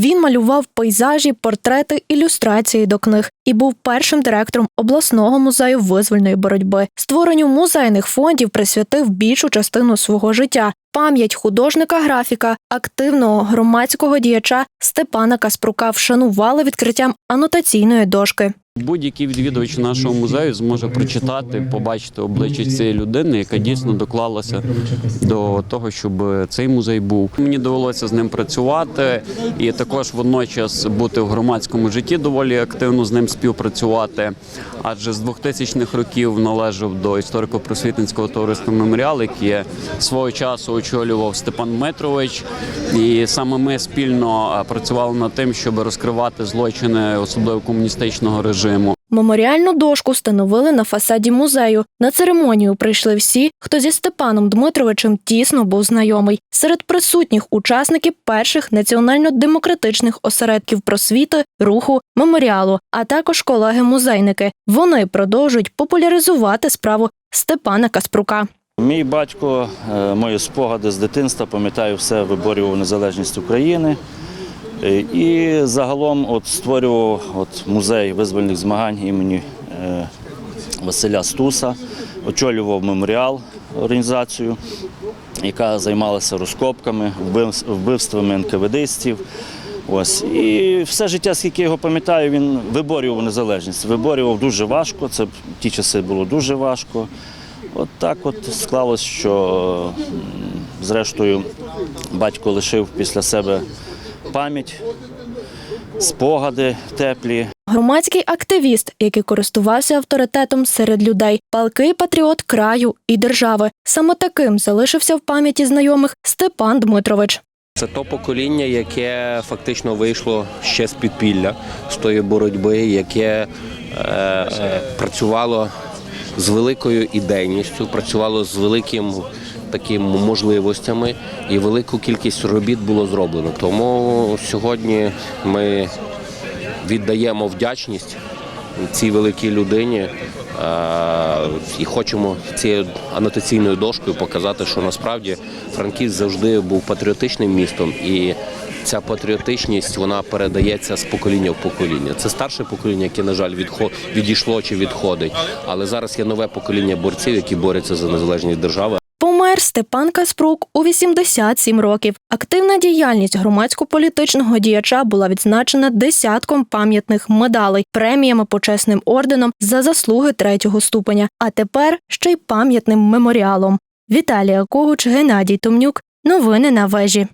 Він малював пейзажі, портрети, ілюстрації до книг і був першим директором обласного музею визвольної боротьби. Створенню музейних фондів присвятив більшу частину свого життя. Пам'ять художника-графіка, активного громадського діяча Степана Каспрука вшанували відкриттям анотаційної дошки. Будь-який відвідувач нашого музею зможе прочитати, побачити обличчя цієї людини, яка дійсно доклалася до того, щоб цей музей був. Мені довелося з ним працювати і також водночас бути в громадському житті доволі активно з ним співпрацювати. Адже з 2000-х років належав до історико-просвітницького товариства меморіал, яке свого часу очолював Степан Дмитрович. І саме ми спільно працювали над тим, щоб розкривати злочини, особливо комуністичного режиму. Меморіальну дошку встановили на фасаді музею. На церемонію прийшли всі, хто зі Степаном Дмитровичем тісно був знайомий. Серед присутніх учасники перших національно-демократичних осередків просвіти, руху, меморіалу, а також колеги-музейники. Вони продовжують популяризувати справу Степана Каспрука. Мій батько, е, мої спогади з дитинства, пам'ятаю, все виборював незалежність України. Е, І загалом от створював от музей визвольних змагань імені е, Василя Стуса, очолював меморіал організацію, яка займалася розкопками, вбив- вбивствами НКВДистів. Ось і все життя, скільки я його пам'ятаю, він виборював незалежність. Виборював дуже важко. Це в ті часи було дуже важко. От так от склалось, що зрештою батько лишив після себе пам'ять, спогади теплі. Громадський активіст, який користувався авторитетом серед людей, палкий патріот краю і держави. Саме таким залишився в пам'яті знайомих Степан Дмитрович. Це то покоління, яке фактично вийшло ще з підпілля з тої боротьби, яке е, е, працювало з великою ідейністю, працювало з великим таким можливостями, і велику кількість робіт було зроблено. Тому сьогодні ми віддаємо вдячність цій великій людині е, і хочемо цією анотаційною дошкою показати, що насправді Франківськ завжди був патріотичним містом, і ця патріотичність вона передається з покоління в покоління. Це старше покоління, яке, на жаль, відійшло чи відходить. Але зараз є нове покоління борців, які борються за незалежність держави. Помер Степан Каспрук у 87 років. Активна діяльність громадсько-політичного діяча була відзначена десятком пам'ятних медалей, преміями почесним орденом за заслуги третього ступеня, а тепер ще й пам'ятним меморіалом. Віталія Когуч, Геннадій Томнюк. Новини на вежі.